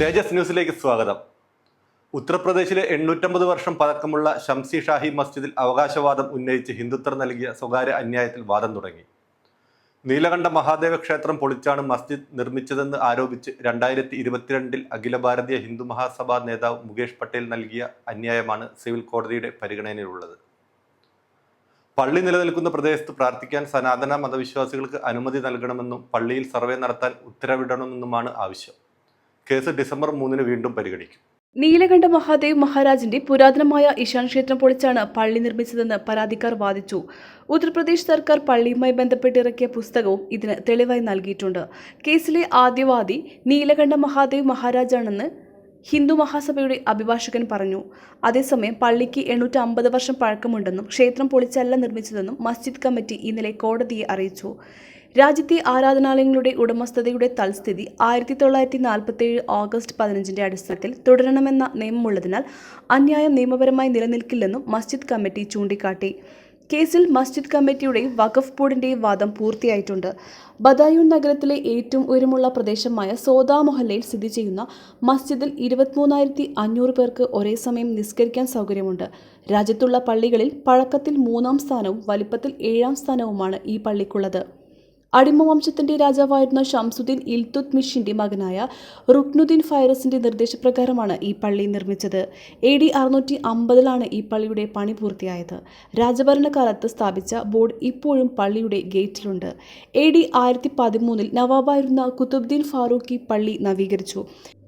തേജസ് ന്യൂസിലേക്ക് സ്വാഗതം. ഉത്തർപ്രദേശിലെ എണ്ണൂറ്റമ്പത് വർഷം പഴക്കമുള്ള ഷംസി ഷാഹി മസ്ജിദിൽ അവകാശവാദം ഉന്നയിച്ച് ഹിന്ദുത്വർ നൽകിയ സ്വകാര്യ അന്യായത്തിൽ വാദം തുടങ്ങി. നീലകണ്ഠ മഹാദേവ ക്ഷേത്രം പൊളിച്ചാണ് മസ്ജിദ് നിർമ്മിച്ചതെന്ന് ആരോപിച്ച് രണ്ടായിരത്തി ഇരുപത്തിരണ്ടിൽ അഖില ഭാരതീയ ഹിന്ദു മഹാസഭാ നേതാവ് മുകേഷ് പട്ടേൽ നൽകിയ അന്യായമാണ് സിവിൽ കോടതിയുടെ പരിഗണനയിലുള്ളത്. പള്ളി നിലനിൽക്കുന്ന പ്രദേശത്ത് പ്രാർത്ഥിക്കാൻ സനാതന മതവിശ്വാസികൾക്ക് അനുമതി നൽകണമെന്നും പള്ളിയിൽ സർവേ നടത്താൻ ഉത്തരവിടണമെന്നുമാണ് ആവശ്യം. കേസ് ഡിസംബർ മൂന്നിന് വീണ്ടും പരിഗണിക്കും. നീലകണ്ഠ മഹാദേവ് മഹാരാജിന്റെ പുരാതനമായ ഇഷാൻ ക്ഷേത്രം പൊളിച്ചാണ് പള്ളി നിർമ്മിച്ചതെന്ന് പരാതിക്കാർ വാദിച്ചു. ഉത്തർപ്രദേശ് സർക്കാർ പള്ളിയുമായി ബന്ധപ്പെട്ടിറക്കിയ പുസ്തകവും ഇതിന് തെളിവായി നൽകിയിട്ടുണ്ട്. കേസിലെ ആദ്യവാദി നീലകണ്ഠ മഹാദേവ് മഹാരാജാണെന്ന് ഹിന്ദു മഹാസഭയുടെ അഭിഭാഷകൻ പറഞ്ഞു. അതേസമയം പള്ളിക്ക് എണ്ണൂറ്റി അമ്പത് വർഷം പഴക്കമുണ്ടെന്നും ക്ഷേത്രം പൊളിച്ചല്ല നിർമ്മിച്ചതെന്നും മസ്ജിദ് കമ്മിറ്റി ഇന്നലെ കോടതിയെ അറിയിച്ചു. രാജ്യത്തെ ആരാധനാലയങ്ങളുടെ ഉടമസ്ഥതയുടെ തൽസ്ഥിതി ആയിരത്തി തൊള്ളായിരത്തി നാൽപ്പത്തേഴ് ഓഗസ്റ്റ് പതിനഞ്ചിന്റെ അടിസ്ഥാനത്തിൽ തുടരണമെന്ന നിയമമുള്ളതിനാൽ അന്യായം നിയമപരമായി നിലനിൽക്കില്ലെന്നും മസ്ജിദ് കമ്മിറ്റി ചൂണ്ടിക്കാട്ടി. കേസിൽ മസ്ജിദ് കമ്മിറ്റിയുടെയും വഖഫ് ബോർഡിന്റെയും വാദം പൂർത്തിയായിട്ടുണ്ട്. ബദായൂൺ നഗരത്തിലെ ഏറ്റവും ഉയരമുള്ള പ്രദേശമായ സോദാ മൊഹല്ലയിൽ സ്ഥിതി ചെയ്യുന്ന മസ്ജിദിൽ ഇരുപത്തിമൂന്നായിരത്തി അഞ്ഞൂറ് പേർക്ക് ഒരേ സമയം നിസ്കരിക്കാൻ സൗകര്യമുണ്ട്. രാജ്യത്തുള്ള പള്ളികളിൽ പഴക്കത്തിൽ മൂന്നാം സ്ഥാനവും വലിപ്പത്തിൽ ഏഴാം സ്ഥാനവുമാണ് ഈ പള്ളിക്കുള്ളത്. അടിമ വംശത്തിന്റെ രാജാവായിരുന്ന ഷംസുദ്ദീൻ ഇൽതുത് മിഷിന്റെ മകനായ റുക്നുദ്ദീൻ ഫൈറസിന്റെ നിർദ്ദേശപ്രകാരമാണ് ഈ പള്ളി നിർമ്മിച്ചത്. എ ഡി അറുന്നൂറ്റി അമ്പതിലാണ് ഈ പള്ളിയുടെ പണി പൂർത്തിയായത്. രാജഭരണകാലത്ത് സ്ഥാപിച്ച ബോർഡ് ഇപ്പോഴും പള്ളിയുടെ ഗേറ്റിലുണ്ട്. എ ഡി ആയിരത്തി പതിമൂന്നിൽ നവാബായിരുന്ന കുത്തുബ്ദീൻ ഫാറൂഖി പള്ളി നവീകരിച്ചു.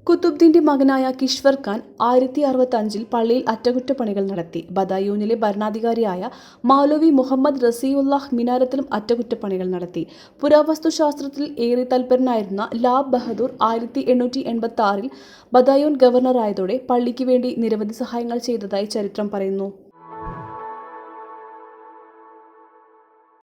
കുത്തുബ്ദീന്റെ മകനായ കിഷ്വർ ഖാൻ ആയിരത്തി അറുപത്തി അഞ്ചിൽ പള്ളിയിൽ അറ്റകുറ്റപ്പണികൾ നടത്തി. ബദായൂനിലെ ഭരണാധികാരിയായ മൗലവി മുഹമ്മദ് റസീഉല്ലാഹ് മിനാരത്തിലും അറ്റകുറ്റപ്പണികൾ നടത്തി. പുരാവസ്തുശാസ്ത്രത്തിൽ ഏറെ തൽപരനായിരുന്ന ലാബ് ബഹദൂർ ആയിരത്തി എണ്ണൂറ്റി എൺപത്തി ആറിൽ ബദായൂൻ ഗവർണറായതോടെ പള്ളിക്ക് വേണ്ടി നിരവധി സഹായങ്ങൾ ചെയ്തതായി ചരിത്രം പറയുന്നു.